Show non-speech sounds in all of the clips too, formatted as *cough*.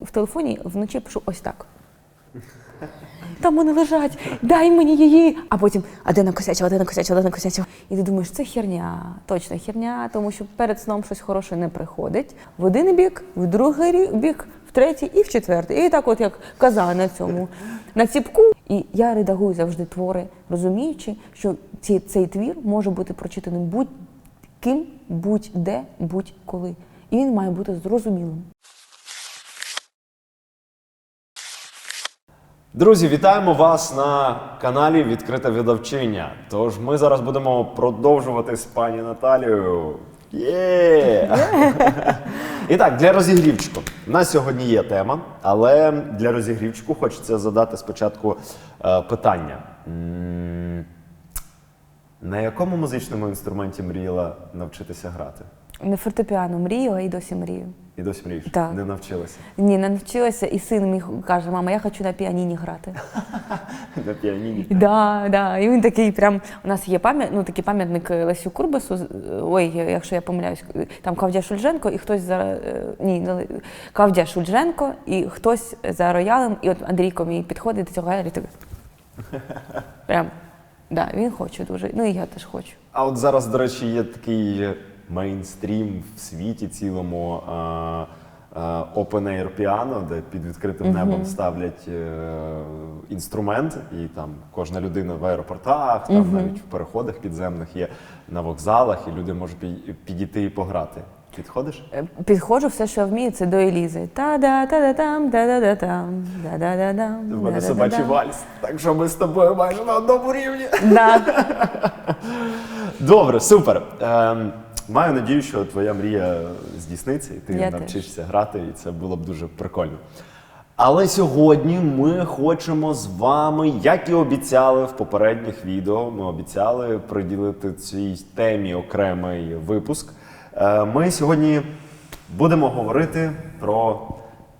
В телефоні вночі пишу ось так. *laughs* Там вони лежать, дай мені її. А потім, а де накосячила, де накосячила, де накосячила. І ти думаєш, це херня, точно херня, тому що перед сном щось хороше не приходить. В один бік, в другий бік, в третій і в четвертий. І так, от як казала на цьому на ціпку. І я редагую завжди твори, розуміючи, що ці, цей твір може бути прочитаним будь-ким, будь-де, будь-коли. І він має бути зрозумілим. Друзі, вітаємо вас на каналі Відкрита видавчиня. Тож ми зараз будемо продовжувати з пані Наталією. І так, для розігрівчику. У нас сьогодні є тема, але для розігрівчику хочеться задати спочатку е, питання. На якому музичному інструменті мріяла навчитися грати? Не фортепіано мріяла і досі мрію. І досі мрієш? Так. Не навчилася. Ні, не навчилася, і син мій каже, мама, я хочу на піаніні грати. *laughs* На піаніні. Да, да. І він такий прям. У нас є пам'ят, ну, такий пам'ятник Лесю Курбасу. Ой, якщо я помиляюсь, там Кавдя Шульженко і хтось за е, ні, Кавдя Шульженко і хтось за роялем, і от Андрійко мій підходить до цього і такий. *laughs* Прям. Да, він хоче дуже. Ну і я теж хочу. А от зараз, до речі, є такий мейнстрім в світі цілому е, open air piano, де під відкритим небом ставлять е, інструмент, і там кожна людина в аеропортах, там навіть в переходах підземних є на вокзалах, і люди можуть підійти і пограти. Підходиш? Е, Підходжу, все, що вмію, це до Елізи. Та-да, та-да-там, да-да-да-там, да-да-да-дам. У мене собачий вальс, так що ми з тобою майже на одному рівні. *laughs* Добре, супер. Маю надію, що твоя мрія здійсниться, і ти Я навчишся грати, і це було б дуже прикольно. Але сьогодні ми хочемо з вами, як і обіцяли в попередніх відео, ми обіцяли приділити цій темі окремий випуск. Е, Ми сьогодні будемо говорити про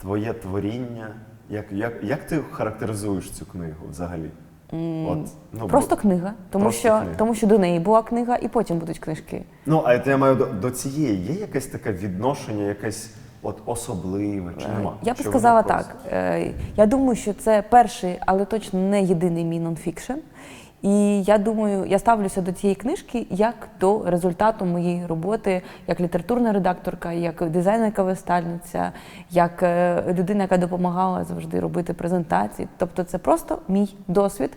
твоє творіння. Як, як, як ти характеризуєш цю книгу взагалі? От, ну, Просто бо- книга, тому Просто що, книга. тому що до неї була книга, і потім будуть книжки. Ну, а я маю до, до цієї є якесь таке відношення, якесь от особливе чи нема? Я б Чи сказала воно просто? так. е, Я думаю, що це перший, але точно не єдиний мій нонфікшн. І я думаю, я ставлюся до цієї книжки як до результату моєї роботи, як літературна редакторка, як дизайнерка виставниця, як е, людина, яка допомагала завжди робити презентації. Тобто, це просто мій досвід,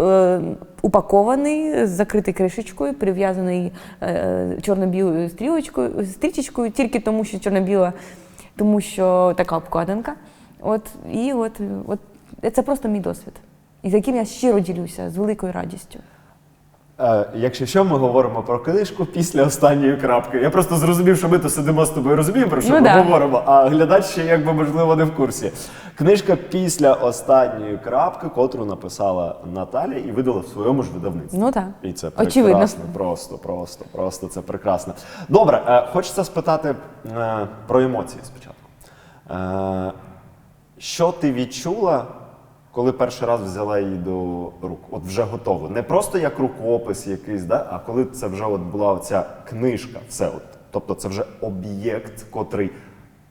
е, упакований, закритий кришечкою, прив'язаний е, чорно-білою стрілочкою, стрічечкою, тільки тому, що чорно-біла тому що така обкладинка. От і от, от це просто мій досвід, і з яким я щиро ділюся з великою радістю. Е, якщо що, ми говоримо про книжку після останньої крапки. Я просто зрозумів, що ми то сидимо з тобою, розуміємо, про що Ну ми да. говоримо, а глядач ще якби можливо не в курсі. Книжка після останньої крапки, котру написала Наталя і видала в своєму ж видавництві. Ну так. І це Очевидно. прекрасно, просто, просто, просто це прекрасно. Добре, е, хочеться спитати е, про емоції спочатку. Е, що ти відчула, коли перший раз взяла її до рук? От вже готово. Не просто як рукопис якийсь, да? а коли це вже от була ця книжка, все. От. Тобто це вже об'єкт, котрий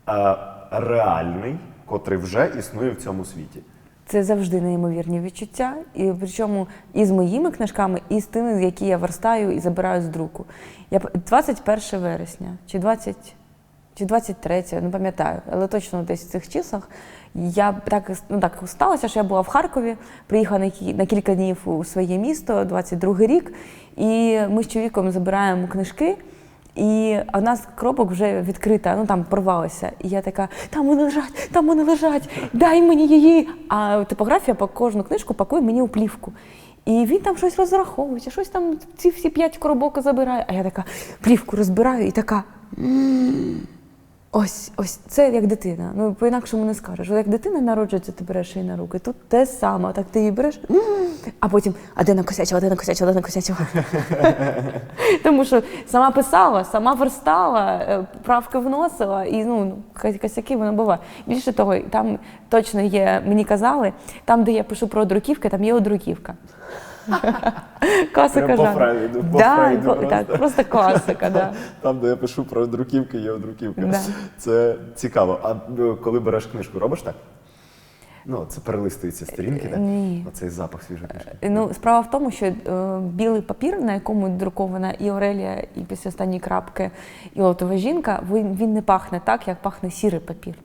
е, реальний, котрий вже існує в цьому світі. Це завжди неймовірні відчуття, і причому і з моїми книжками, і з тими, які я верстаю і забираю з друку. Я п- 21 вересня чи 20, чи 23, не пам'ятаю, але точно десь в цих числах. Я так ну так сталося, що я була в Харкові, приїхала на кі- на кілька днів у своє місто, 22 рік, і ми з чоловіком забираємо книжки. І одна з коробок вже відкрита, ну там порвалася. І я така, там вони лежать, там вони лежать, дай мені її. А типографія по кожну книжку пакує мені у плівку. І він там щось розраховує, щось там ці всі п'ять коробок забирає. А я така плівку розбираю і така. «М, Ось, ось це як дитина. Ну по-інакшому не скажеш. Як дитина народжується, ти береш її на руки. Тут те саме. Так ти її береш, а потім, а де накосячила, де накосячила, де накосячила. *laughs* Тому що сама писала, сама верстала, е, правки вносила, і ну ка- косяки воно буває. Більше того, там точно є, мені казали, там, де я пишу про одруківки, там є одруківка. Класика Прям по. Фрейду, по Да, Фрейду просто. так, просто класика, да. *laughs* Там, де я пишу про друківки, є друківка. Да. Це цікаво. А е, коли береш книжку, робиш так? Ну, це перелистуються сторінки, так? Ні. Оцей запах свіжої книжки. Ну, справа в тому, що е, білий папір, на якому друкована і Орелія, і після останньої крапки, і лотова жінка, він, він не пахне так, як пахне сірий папір.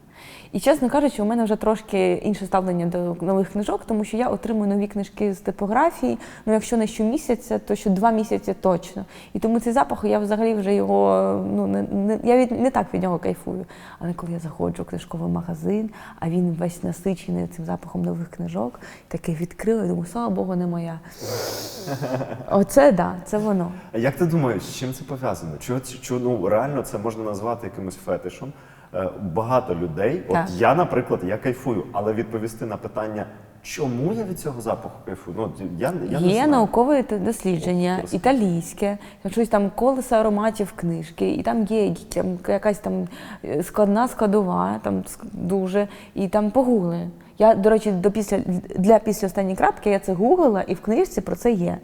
І чесно кажучи, у мене вже трошки інше ставлення до нових книжок, тому що я отримую нові книжки з типографії. Ну, якщо не щомісяця, то що два місяці точно. І тому цей запах я взагалі вже його ну не, не я від не так від нього кайфую. Але коли я заходжу в книжковий магазин, а він весь насичений цим запахом нових книжок, таке відкрила, думаю, слава Богу, не моя. Оце да, це воно. А як ти думаєш, з чим це пов'язано? Чого, чого ну, реально це можна назвати якимось фетишем? Е, багато людей, от Так. я, наприклад, я кайфую, але відповісти на питання, чому я від цього запаху кайфую? Ну, я, я не Є знаю. наукове дослідження, О, італійське, щось там колесо ароматів книжки, і там є там якась там е, складна складова, там дуже, і там погугли. Я, до речі, до після, для після останньої крапки я це гуглила, і в книжці про це є.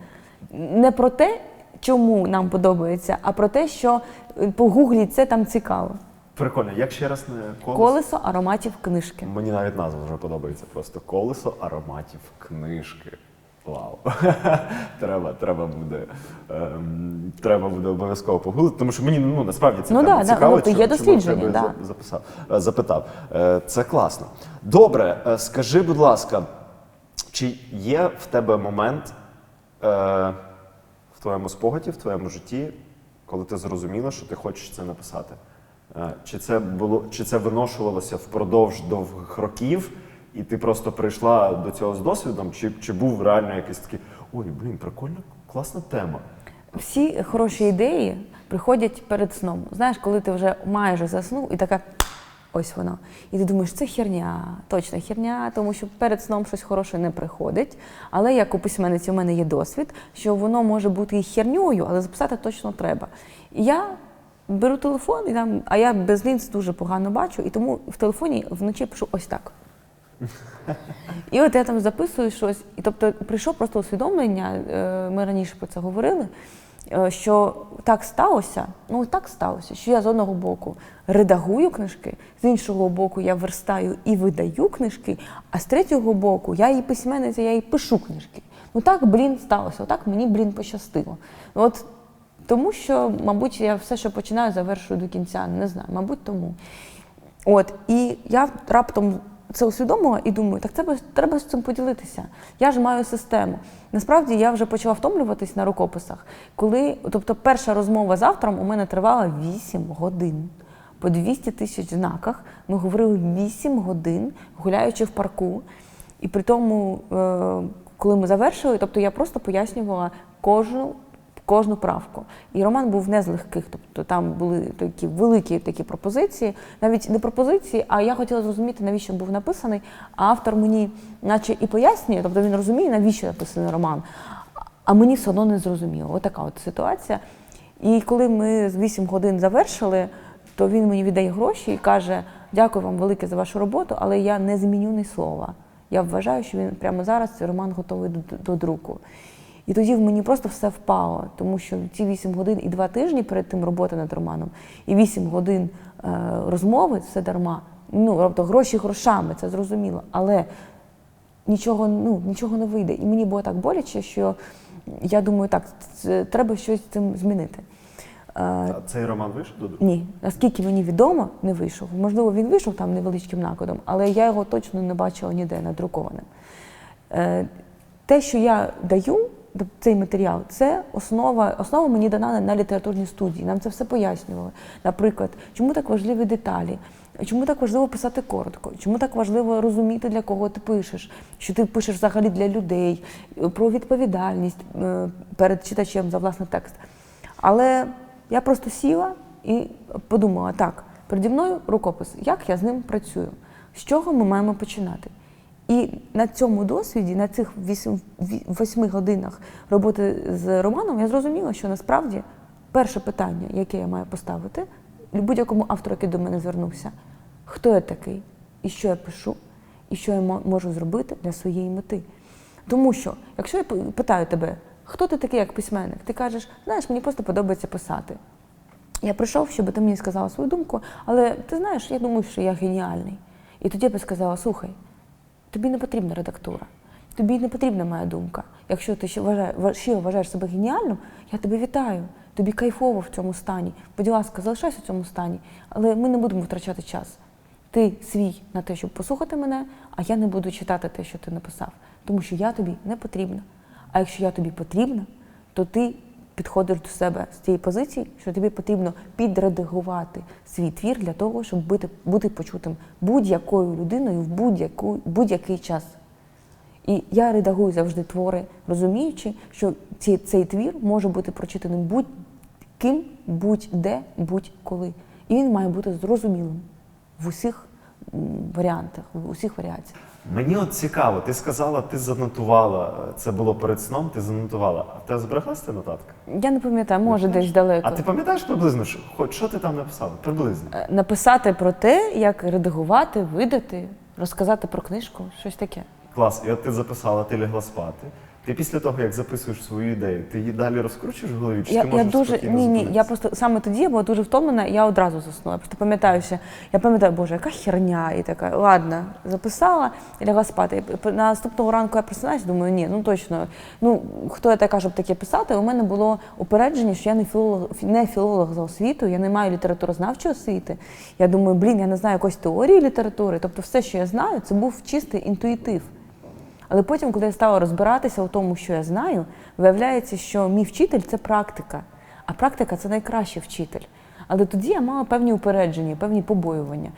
Не про те, чому нам подобається, а про те, що е, погугліть це там цікаво. Прикольно, як ще раз не колесо? Колесо ароматів книжки. Мені навіть назва вже подобається. Просто колесо ароматів книжки. Вау. *laughs* треба, треба буде. Ем, треба буде обов'язково погуглити, тому що мені ну насправді це Ну да, цікаво. ну, то є дослідження, да. записав, е, запитав. Е, Це класно. Добре, е, скажи, будь ласка, чи є в тебе момент е, в твоєму спогаді, в твоєму житті, коли ти зрозуміла, що ти хочеш це написати? Е, Чи це було, чи це виношувалося впродовж довгих років, і ти просто прийшла до цього з досвідом, чи, чи був реально якийсь такий ой, блін, прикольна, класна тема. Всі хороші ідеї приходять перед сном. Знаєш, коли ти вже майже заснув, і така ось воно. І ти думаєш, це херня, точно херня, тому що перед сном щось хороше не приходить. Але як у письменниці у мене є досвід, що воно може бути і херньою, але записати точно треба. І я беру телефон, і там, а я без лінз дуже погано бачу, і тому в телефоні вночі пишу ось так. *laughs* І от я там записую щось. І тобто прийшло просто усвідомлення, е, ми раніше про це говорили, е, що так сталося, ну так сталося, що я з одного боку редагую книжки, з іншого боку, я верстаю і видаю книжки, а з третього боку я і письменниця, я і пишу книжки. Ну так, блін, сталося, отак мені, блін, пощастило. Ну, От тому що, мабуть, я все, що починаю, завершую до кінця. Не знаю, мабуть, тому. От, і я раптом це усвідомила і думаю, так треба, треба з цим поділитися. Я ж маю систему. Насправді я вже почала втомлюватись на рукописах, коли, тобто, перша розмова з автором у мене тривала 8 годин. По 200 тисяч знаках ми говорили 8 годин, гуляючи в парку. І при тому, е, коли ми завершили, тобто я просто пояснювала кожну кожну правку. І роман був не з легких, тобто там були такі великі такі пропозиції, навіть не пропозиції, а я хотіла зрозуміти, навіщо був написаний. А автор мені, наче і пояснює, тобто він розуміє, навіщо написаний роман, а мені все одно не зрозуміло. Отака от ситуація. І коли ми з 8 годин завершили, то він мені віддає гроші і каже: дякую вам велике за вашу роботу, але я не зміню ні слова. Я вважаю, що він прямо зараз цей роман готовий до, до друку. І тоді в мені просто все впало, тому що ці 8 годин і 2 тижні перед тим роботи над романом, і 8 годин е, розмови все дарма. Ну, тобто гроші грошами, це зрозуміло. Але нічого, ну, нічого не вийде. І мені було так боляче, що я думаю, так, це, треба щось з цим змінити. Е, А цей роман вийшов до друку? ні, наскільки мені відомо, не вийшов. Можливо, він вийшов там невеличким накладом, але я його точно не бачила ніде надрукованим. Е, Те, що я даю, цей матеріал, це основа, основа мені дана на- літературній студії. Нам це все пояснювали. Наприклад, чому так важливі деталі, чому так важливо писати коротко, чому так важливо розуміти, для кого ти пишеш, що ти пишеш взагалі для людей, про відповідальність е, перед читачем за власний текст. Але я просто сіла і подумала: так, переді мною рукопис, як я з ним працюю, з чого ми маємо починати. І на цьому досвіді, на цих 8, 8 годинах роботи з романом, я зрозуміла, що насправді перше питання, яке я маю поставити будь-якому автору, який до мене звернувся, хто я такий, і що я пишу, і що я можу зробити для своєї мети. Тому що, якщо я питаю тебе, хто ти такий як письменник, ти кажеш, знаєш, мені просто подобається писати. Я прийшов, щоб ти мені сказала свою думку, але ти знаєш, я думаю, що я геніальний. І тоді я би сказала: слухай, тобі не потрібна редактура, тобі не потрібна моя думка. Якщо ти ще вважаєш, щиро вважаєш себе геніальним, я тебе вітаю. Тобі кайфово в цьому стані. Будь ласка, залишайся в цьому стані, але ми не будемо втрачати час. Ти свій на те, щоб послухати мене, а я не буду читати те, що ти написав, тому що я тобі не потрібна. А якщо я тобі потрібна, то ти підходиш до себе з цієї позиції, що тобі потрібно підредагувати свій твір для того, щоб бути, бути почутим будь-якою людиною в будь-який час. І я редагую завжди твори, розуміючи, що ці, цей твір може бути прочитаним будь-ким, будь-де, будь-коли. І він має бути зрозумілим в усіх варіантах, в усіх варіаціях. Мені от цікаво, ти сказала, ти занотувала. Це було перед сном, ти занотувала. А в тебе збереглася ця нотатка? Я не пам'ятаю, може десь далеко. А ти пам'ятаєш приблизно, що, хоч що ти там написала? Приблизно. Е, Написати про те, як редагувати, видати, розказати про книжку, щось таке. Клас, і от ти записала, ти лягла спати. Ти після того, як записуєш свою ідею, ти її далі розкручуєш в голові? Чи Я, ти я дуже ні, ні. Я просто саме тоді я була дуже втомлена, я одразу заснула. Я просто пам'ятаю, що я пам'ятаю, боже, яка херня, і така, ладно, записала і лягла спати. І Наступного ранку я просинаюсь, думаю, ні, ну точно. Ну хто я така, щоб таке писати? У мене було упередження, що я не філолог, не філолог за освітою, я не маю літературознавчої освіти. Я думаю, блін, я не знаю якоїсь теорії літератури. Тобто, все, що я знаю, це був чистий інтуїтив. Але потім, коли я стала розбиратися у тому, що я знаю, виявляється, що мій вчитель це практика, а практика це найкращий вчитель. Але тоді я мала певні упередження, певні побоювання.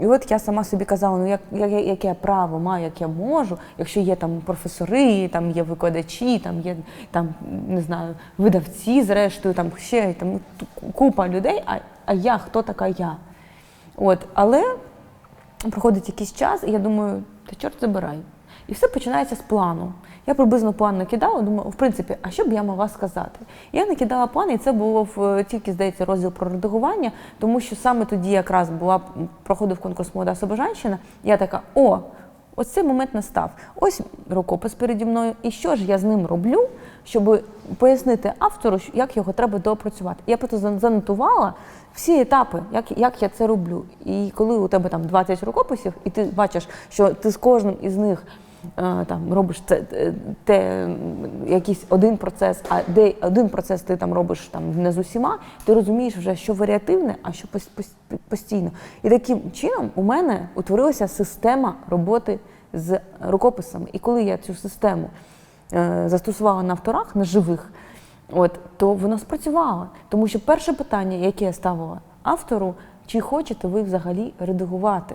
І от я сама собі казала, ну як, як, яке я право маю, як я можу, якщо є там професори, там є викладачі, там є там, не знаю, видавці, зрештою, там ще там купа людей, а, а я хто така я? От, але проходить якийсь час, і я думаю, та чорт забирай. І все починається з плану. Я приблизно план накидала, думаю, в принципі, а що б я могла сказати? Я накидала план, і це було в е, тільки, здається, розділ про редагування, тому що саме тоді якраз була проходив конкурс Молода Собожанщина. Я така: о, ось цей момент настав. Ось рукопис переді мною. І що ж я з ним роблю, щоб пояснити автору, як його треба доопрацювати. Я просто зан- занотувала всі етапи, як, як я це роблю. І коли у тебе там 20 рукописів, і ти бачиш, що ти з кожним із них там робиш це е, те, якийсь один процес, а де один процес ти там робиш там не з усіма, ти розумієш вже, що варіативне, а що пос- пос- постійно. І таким чином у мене утворилася система роботи з рукописами. І коли я цю систему е, застосувала на авторах, на живих, от, то воно спрацювало. Тому що перше питання, яке я ставила автору, чи хочете ви взагалі редагувати?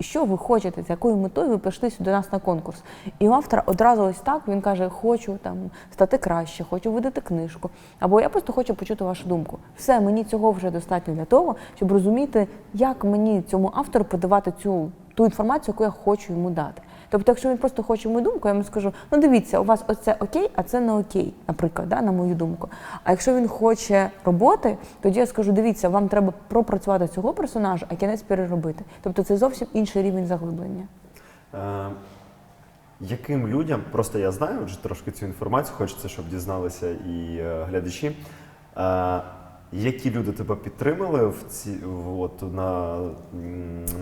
Що ви хочете, з якою метою ви прийшли сюди до нас на конкурс? І у автора одразу ось так він каже: хочу там стати краще, хочу видати книжку. Або я просто хочу почути вашу думку. Все, мені цього вже достатньо для того, щоб розуміти, як мені цьому автору подавати цю ту інформацію, яку я хочу йому дати. Тобто, якщо він просто хоче мою думку, я йому скажу: ну дивіться, у вас оце окей, а це не окей, наприклад, да, на мою думку. А якщо він хоче роботи, тоді я скажу: дивіться, вам треба пропрацювати цього персонажа, а кінець переробити. Тобто це зовсім інший рівень заглиблення. Е, яким людям, просто я знаю вже трошки цю інформацію, хочеться, щоб дізналися і е, глядачі. Е, які люди тебе підтримали в ці, от, на,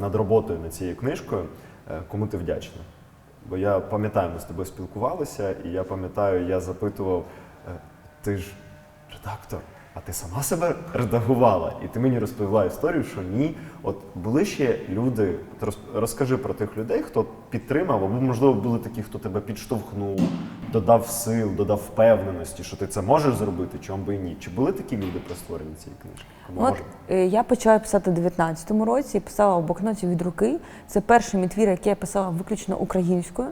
над роботою над цією книжкою, е, кому ти вдячна? Бо я пам'ятаю, ми з тобою спілкувалися, і я пам'ятаю, я запитував, е, ти ж редактор, а ти сама себе редагувала? І ти мені розповіла історію, що ні. От були ще люди, розкажи про тих людей, хто підтримав, або можливо були такі, хто тебе підштовхнув, додав сил, додав впевненості, що ти це можеш зробити, чому би і ні. Чи були такі люди при створенні цієї книжки? Кому От може? е, я почала писати у 19-му році, писала в блокноті від руки. Це перший мій твір, який я писала виключно українською.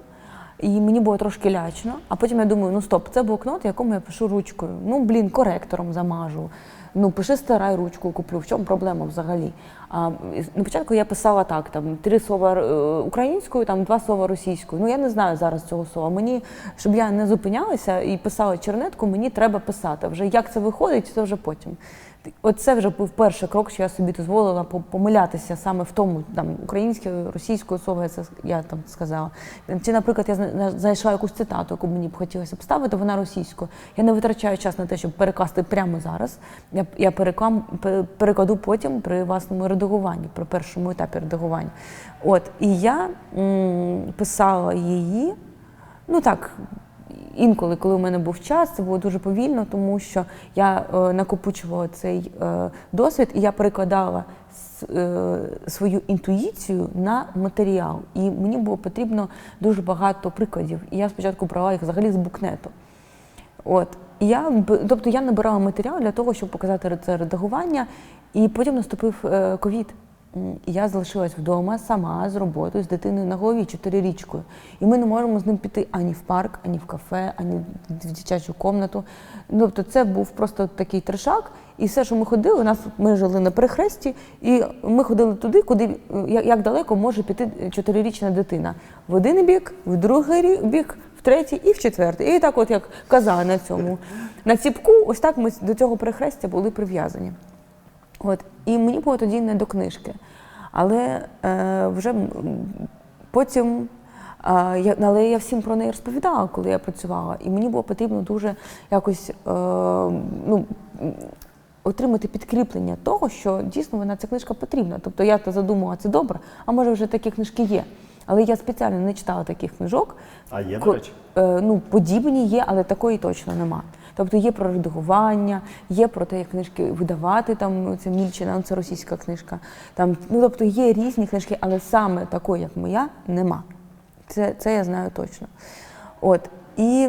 І мені було трошки лячно. А потім я думаю, ну стоп, це блокнот, якому я пишу ручкою. Ну, блін, коректором замажу. Ну, пиши старай ручку куплю. В чому проблема взагалі? А, на початку я писала так: там три слова е, українською, там два слова російською. Ну я не знаю зараз цього слова. Мені, щоб я не зупинялася і писала чернетку, мені треба писати. Вже як це виходить, це вже потім. Оце вже був перший крок, що я собі дозволила по- помилятися саме в тому, там українською, російською я це я там сказала. Чи, наприклад, я зна- знайшла якусь цитату, яку мені б хотілося б ставити, вона російською. Я не витрачаю час на те, щоб перекласти прямо зараз. Я, я переклам, пе- перекладу потім при власному редагуванні, при першому етапі редагування. От, і я м, писала її, ну так, інколи, коли у мене був час, це було дуже повільно, тому що я е, накопичувала цей е, досвід і я перекладала е, свою інтуїцію на матеріал. І мені було потрібно дуже багато прикладів. І я спочатку брала їх взагалі з букнету. От. І я, тобто я набирала матеріал для того, щоб показати це редагування, і потім наступив ковід. Я залишилась вдома сама з роботою, з дитиною на голові, чотирирічкою. І ми не можемо з ним піти ані в парк, ані в кафе, ані в дитячу комнату. Ну, Тобто це був просто такий трешак. І все, що ми ходили, у нас ми жили на перехресті, і ми ходили туди, куди е, як далеко може піти чотирирічна дитина. В один бік, в другий бік, в третій і в четвертий. І так, от як казали на цьому на ціпку, ось так ми до цього перехрестя були прив'язані. От. І мені було тоді не до книжки. Але е, вже потім, е, я, але я всім про неї розповідала, коли я працювала. І мені було потрібно дуже якось е, ну, отримати підкріплення того, що дійсно вона ця книжка потрібна. Тобто я то задумала, це добре, а може вже такі книжки є. Але я спеціально не читала таких книжок. А є, до речі? Е, ну, подібні є, але такої точно нема. Тобто є про редагування, є про те, як книжки видавати, там це Мільчина, ну, це російська книжка. Там, ну, тобто є різні книжки, але саме такої, як моя, нема. Це, це я знаю точно. От. І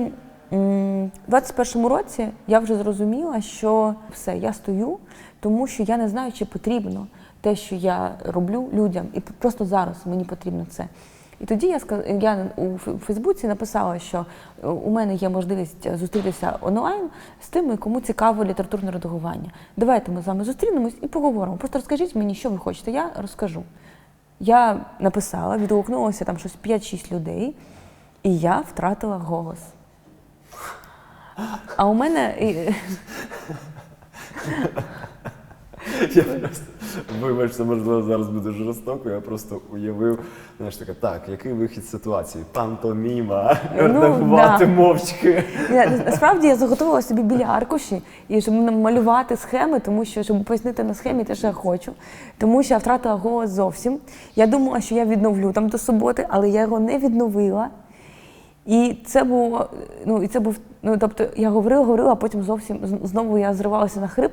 м, в 21-му році я вже зрозуміла, що все, я стою, тому що я не знаю, чи потрібно те, що я роблю людям. І просто зараз мені потрібно це. І тоді я я у Фейсбуці написала, що е, у мене є можливість зустрітися онлайн з тими, кому цікаво літературне редагування. Давайте ми з вами зустрінемось і поговоримо. Просто розкажіть мені, що ви хочете, я розкажу. Я написала, відгукнулося там щось 5-6 людей, і я втратила голос. А у мене Я просто *laughs* вибач, це можливо зараз буде жорстоко. Я просто уявив, знаєш таке, так, який вихід з ситуації? Пантоміма, Ну, редагувати да. мовчки. Я, насправді я заготовила собі білі аркуші і щоб малювати схеми, тому що щоб пояснити на схемі те, що я хочу. Тому що я втратила голос зовсім. Я думала, що я відновлю там до суботи, але я його не відновила. І це було, ну і це був, ну тобто я говорила, говорила, а потім зовсім знову я зривалася на хрип.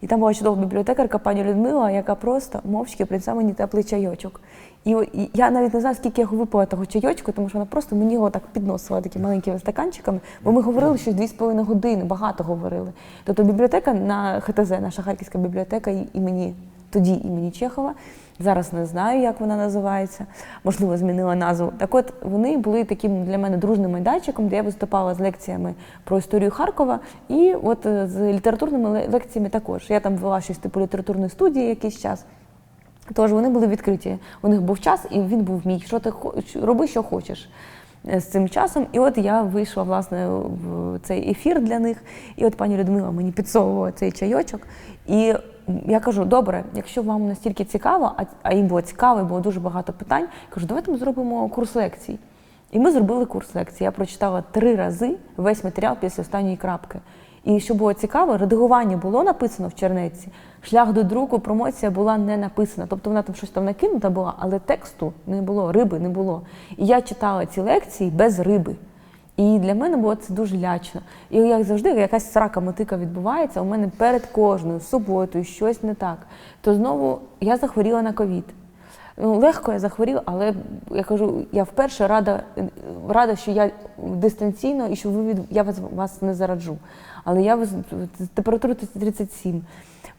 І там була чудова бібліотекарка пані Людмила, яка просто мовчки принесла мені теплий чайочок. І, і я навіть не знаю, скільки я випила того чайочку, тому що вона просто мені його так підносила такими маленькими стаканчиками. Бо ми говорили щось дві з половиною години, багато говорили. Тобто бібліотека на ХТЗ, наша харківська бібліотека імені тоді імені Чехова. Зараз не знаю, як вона називається. Можливо, змінила назву. Так от вони були таким для мене дружним майданчиком, де я виступала з лекціями про історію Харкова, і от е, з літературними лекціями також. Я там вела щось типу літературної студії якийсь час. Тож вони були відкриті. У них був час, і він був мій. Що ти роби, що хочеш е, з цим часом. І от я вийшла власне в цей ефір для них. І от пані Людмила мені підсовувала цей чайочок. І я кажу: добре, якщо вам настільки цікаво, а, їм було цікаво, і було дуже багато питань. Кажу, давайте ми зробимо курс лекцій. І ми зробили курс лекцій. Я прочитала три рази весь матеріал після останньої крапки. І що було цікаво, редагування було написано в чернеці, шлях до друку, промоція була не написана. Тобто вона там щось там накинута була, але тексту не було, риби не було. І я читала ці лекції без риби. І для мене було це дуже лячно. І як завжди, якась срака мотика відбувається, у мене перед кожною суботою щось не так. То знову я захворіла на ковід. Ну, легко я захворіла, але я кажу, я вперше рада, рада, що я дистанційно і що ви від я вас, вас не зараджу. Але я температура 37.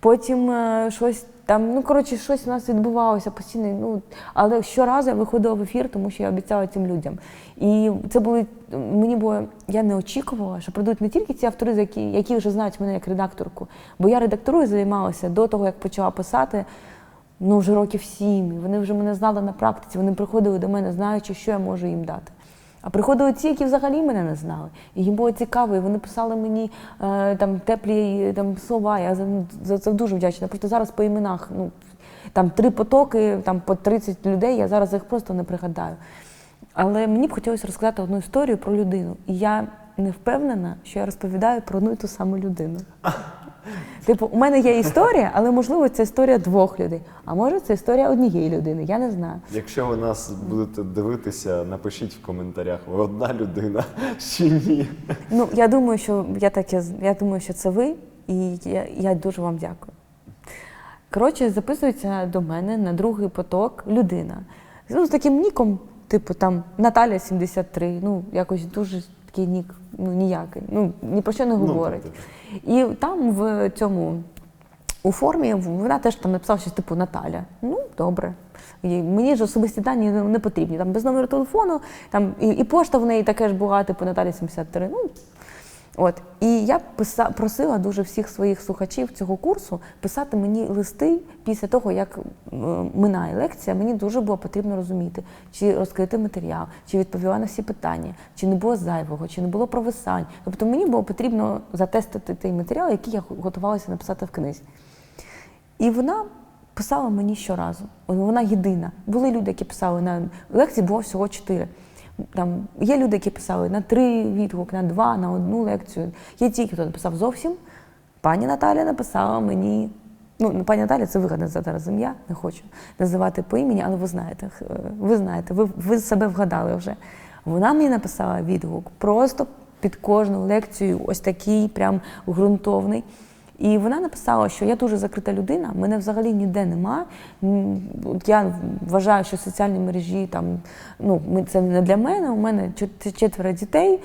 Потім е, щось там, ну коротше, щось у нас відбувалося постійно. Ну але щоразу я виходила в ефір, тому що я обіцяла цим людям. І це були мені було, я не очікувала, що прийдуть не тільки ці автори, які, які вже знають мене як редакторку, бо я редакторою займалася до того, як почала писати. Ну, вже років сім. Вони вже мене знали на практиці. Вони приходили до мене, знаючи, що я можу їм дати. А приходили ті, які взагалі мене не знали. І їм було цікаво, і вони писали мені е, там теплі е, там, слова. Я за, це дуже вдячна. Просто зараз по іменах, ну там три потоки, там по 30 людей, я зараз їх просто не пригадаю. Але мені б хотілося розказати одну історію про людину. І я не впевнена, що я розповідаю про одну і ту саму людину. *laughs* Типу, у мене є історія, але можливо це історія двох людей. А може це історія однієї людини. Я не знаю. Якщо ви нас будете дивитися, напишіть в коментарях, ви одна людина чи ні. Ну, я думаю, що я таке я думаю, що це ви, і я, я дуже вам дякую. Коротше, записується до мене на другий поток людина. Ну, з таким ніком, типу там Наталя 73, ну якось дуже такий нік, ну ніякий, ну ні про що не Ну, говорить. Ну, І там в цьому у формі вона теж там написала щось типу Наталя. Ну, добре. І мені ж особисті дані не не потрібні. Там без номеру телефону, там і, і пошта в неї таке ж була, типу Наталя 73. Ну, От і я писа, просила дуже всіх своїх слухачів цього курсу писати мені листи після того, як е, минає лекція. Мені дуже було потрібно розуміти, чи розкрити матеріал, чи відповіла на всі питання, чи не було зайвого, чи не було провисань. Тобто мені було потрібно затестити той матеріал, який я готувалася написати в книзі. І вона писала мені щоразу. Вона єдина. Були люди, які писали на лекції, було всього чотири. Там є люди, які писали на три відгук, на два, на одну лекцію. Є ті, хто написав зовсім. Пані Наталя написала мені. Ну, пані Наталя, це вигадне зараз ім'я, не хочу називати по імені, але ви знаєте, е, ви знаєте, ви, ви себе вгадали вже. Вона мені написала відгук просто під кожну лекцію, ось такий, прям ґрунтовний. І вона написала, що я дуже закрита людина, мене взагалі ніде нема. Я вважаю, що соціальні мережі там ну це не для мене. У мене четверо дітей.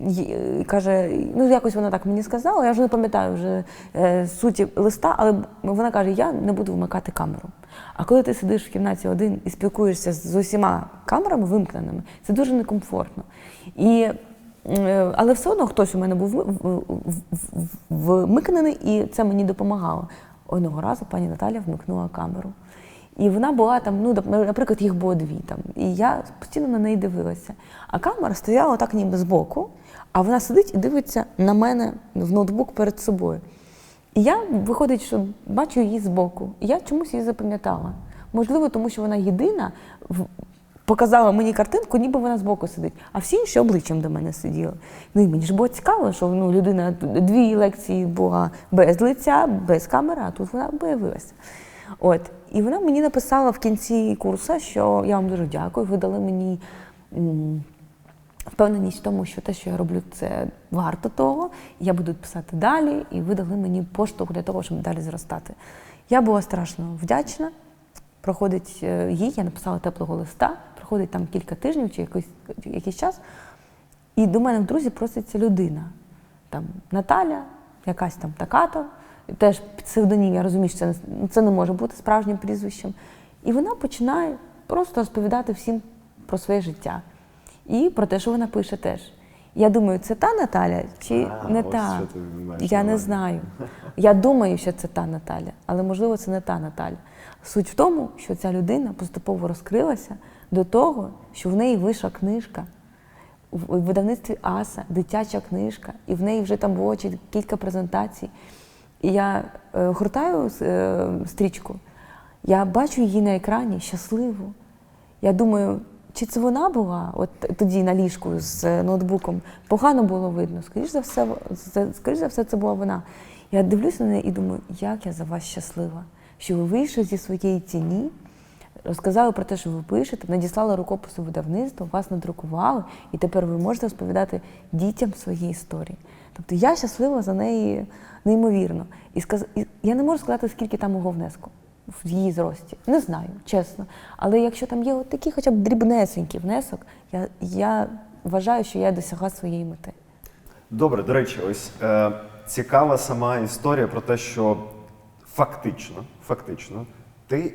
І Каже, ну якось вона так мені сказала. Я вже не пам'ятаю вже е, суті листа, але вона каже: я не буду вмикати камеру. А коли ти сидиш в кімнаті один і спілкуєшся з, усіма камерами вимкненими, це дуже некомфортно. І Е, Але все одно хтось у мене був вмикнений, і це мені допомагало. Одного разу пані Наталя вмикнула камеру. І вона була там, ну, наприклад, їх було дві там. І я постійно на неї дивилася. А камера стояла так ніби збоку, а вона сидить і дивиться на мене в ноутбук перед собою. І я виходить, що бачу її збоку. І я чомусь її запам'ятала. Можливо, тому що вона єдина показала мені картинку, ніби вона збоку сидить, а всі інші обличчям до мене сиділи. Ну і мені ж було цікаво, що ну, людина дві лекції була без лиця, без камери, а тут вона появилася. От. І вона мені написала в кінці курсу, що я вам дуже дякую, ви дали мені. Впевненість в тому, що те, що я роблю, це варто того. Я буду писати далі, і ви дали мені поштовх для того, щоб далі зростати. Я була страшно вдячна. Проходить е, їй, я написала теплого листа, проходить там кілька тижнів чи якийсь, якийсь час. І до мене в друзі проситься людина. Там Наталя, якась там така-то, теж псевдонім, я розумію, що це не, це не може бути справжнім прізвищем. І вона починає просто розповідати всім про своє життя. І про те, що вона пише теж. Я думаю, це та Наталя чи А, не ось та? що ти Я не знаю. Я думаю, що це та Наталя, але можливо це не та Наталя. Суть в тому, що ця людина поступово розкрилася до того, що в неї вийшла книжка в видавництві Аса, дитяча книжка, і в неї вже там було кілька презентацій. І я е, гортаю е, стрічку, я бачу її на екрані щасливу. Я думаю, чи це вона була от тоді на ліжку з е, ноутбуком? Погано було видно. Скоріш за все, скоріш за все, це була вона. Я дивлюся на неї і думаю, як я за вас щаслива, що ви вийшли зі своєї тіні, розказали про те, що ви пишете, надіслали рукопису видавництва, вас надрукували, і тепер ви можете розповідати дітям свої історії. Тобто я щаслива за неї неймовірно. І, сказ... я не можу сказати, скільки там мого внеску в її зрості. Не знаю, чесно. Але якщо там є от такий хоча б дрібнесенький внесок, я, я вважаю, що я досягла своєї мети. Добре, до речі, ось е, цікава сама історія про те, що фактично, фактично, ти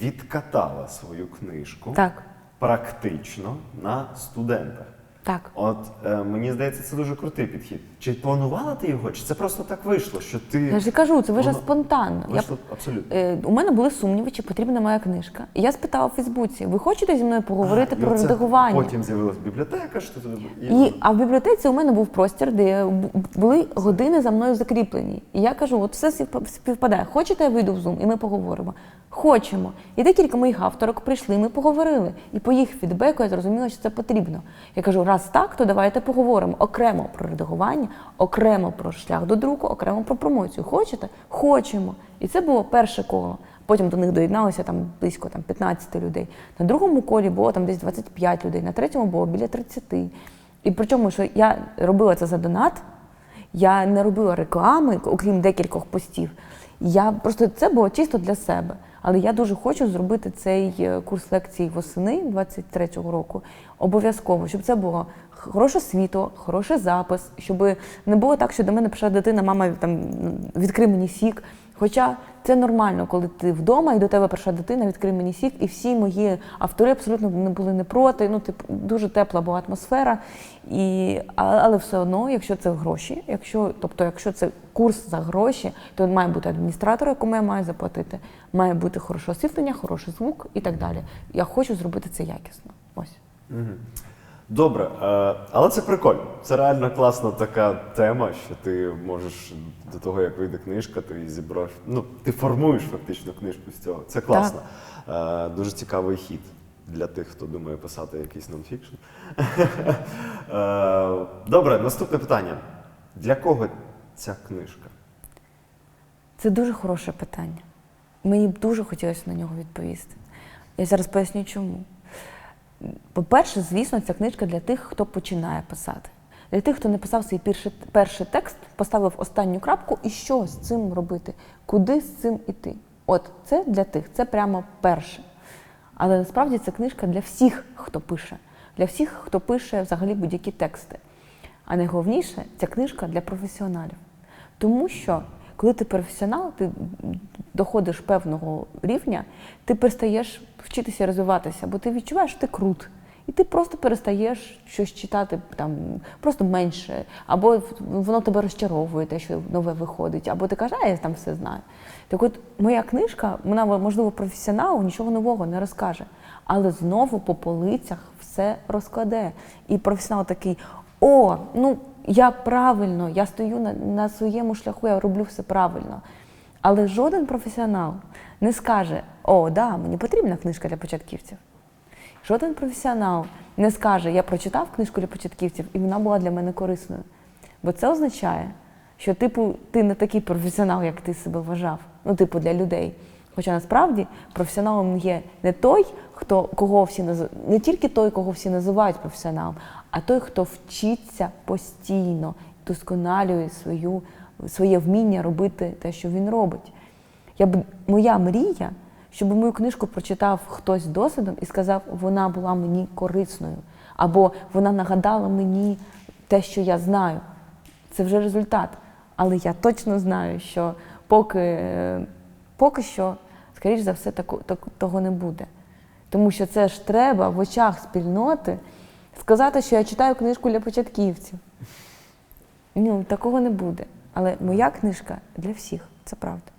відкатала свою книжку Так, практично на студентах. так. От е, мені здається, це дуже крутий підхід. Чи планувала ти його, чи це просто так вийшло, що ти Я ж і кажу, це вийшло Воно спонтанно. Я абсолютно. Е, у мене були сумніви, чи потрібна моя книжка. І я спитала у Фейсбуці: ви хочете зі мною поговорити А, про редагування? Потім з'явилась бібліотека, що ти І, а в бібліотеці у мене був простір, де бу- були години за мною закріплені. І я кажу: от все спів- співпадає. Хочете, я вийду в Zoom і ми поговоримо? Хочемо. І декілька моїх авторок прийшли, ми поговорили. І по їх фідбеку я зрозуміла, що це потрібно. Я кажу, раз так, то давайте поговоримо окремо про редагування, окремо про шлях до друку, окремо про промоцію. Хочете? Хочемо. І це було перше коло. Потім до них доєдналося там близько там, 15 людей. На другому колі було там десь 25 людей, на третьому було біля 30. І причому, що я робила це за донат, я не робила реклами, окрім декількох постів. Я просто це було чисто для себе. Але я дуже хочу зробити цей е, курс лекцій восени 23-го року обов'язково, щоб це було хороше світло, хороший запис, щоб не було так, що до мене прийшла дитина, мама там відкрив мені сік. Хоча це нормально, коли ти вдома і до тебе прийшла дитина, відкрий мені сік, і всі мої автори абсолютно не були не проти. Ну, типу, дуже тепла була атмосфера. І, але все одно, якщо це гроші, якщо, тобто, якщо це курс за гроші, то має бути адміністратор, якому я маю заплатити, має бути хороше освітлення, хороший звук і так далі. Я хочу зробити це якісно. Ось. Добре, е, але це прикольно. Це реально класна така тема, що ти можеш до того, як вийде книжка, ти зібрав. Ну, ти формуєш фактично книжку з цього. Це класно. Е, Дуже цікавий хід для тих, хто думає писати якийсь нонфікшн. *laughs* Е, Добре, наступне питання. Для кого ця книжка? Це дуже хороше питання. Мені б дуже хотілося на нього відповісти. Я зараз поясню чому. По-перше, звісно, ця книжка для тих, хто починає писати. Для тих, хто не писав свій перший, перший текст, поставив останню крапку і що з цим робити, куди з цим іти. От це для тих, це прямо перше. Але насправді це книжка для всіх, хто пише, для всіх, хто пише взагалі будь-які тексти. А найголовніше, ця книжка для професіоналів. Тому що, коли ти професіонал, ти доходиш певного рівня, ти перестаєш вчитися розвиватися, бо ти відчуваєш, що ти крут. І ти просто перестаєш щось читати там просто менше, або воно тебе розчаровує, те, що нове виходить, або ти кажеш, а я там все знаю. Так от моя книжка, вона, можливо, професіоналу нічого нового не розкаже, але знову по полицях все розкладе. І професіонал такий: о, ну я правильно, я стою на, на своєму шляху, я роблю все правильно. Але жоден професіонал не скаже: О, да, мені потрібна книжка для початківців. Жоден професіонал не скаже, я прочитав книжку для початківців, і вона була для мене корисною. Бо це означає, що типу, ти не такий професіонал, як ти себе вважав. Ну, типу, для людей. Хоча насправді професіоналом є не той, хто кого всі наз... не тільки той, кого всі називають професіоналом, а той, хто вчиться постійно, досконалює свою, своє вміння робити те, що він робить. Я б, моя мрія, щоб мою книжку прочитав хтось з досвідом і сказав, вона була мені корисною, або вона нагадала мені те, що я знаю. Це вже результат. Але я точно знаю, що поки, е, поки що, скоріш за все, тако, так, того не буде. Тому що це ж треба в очах спільноти сказати, що я читаю книжку для початківців. Ну, такого не буде. Але моя книжка для всіх, це правда.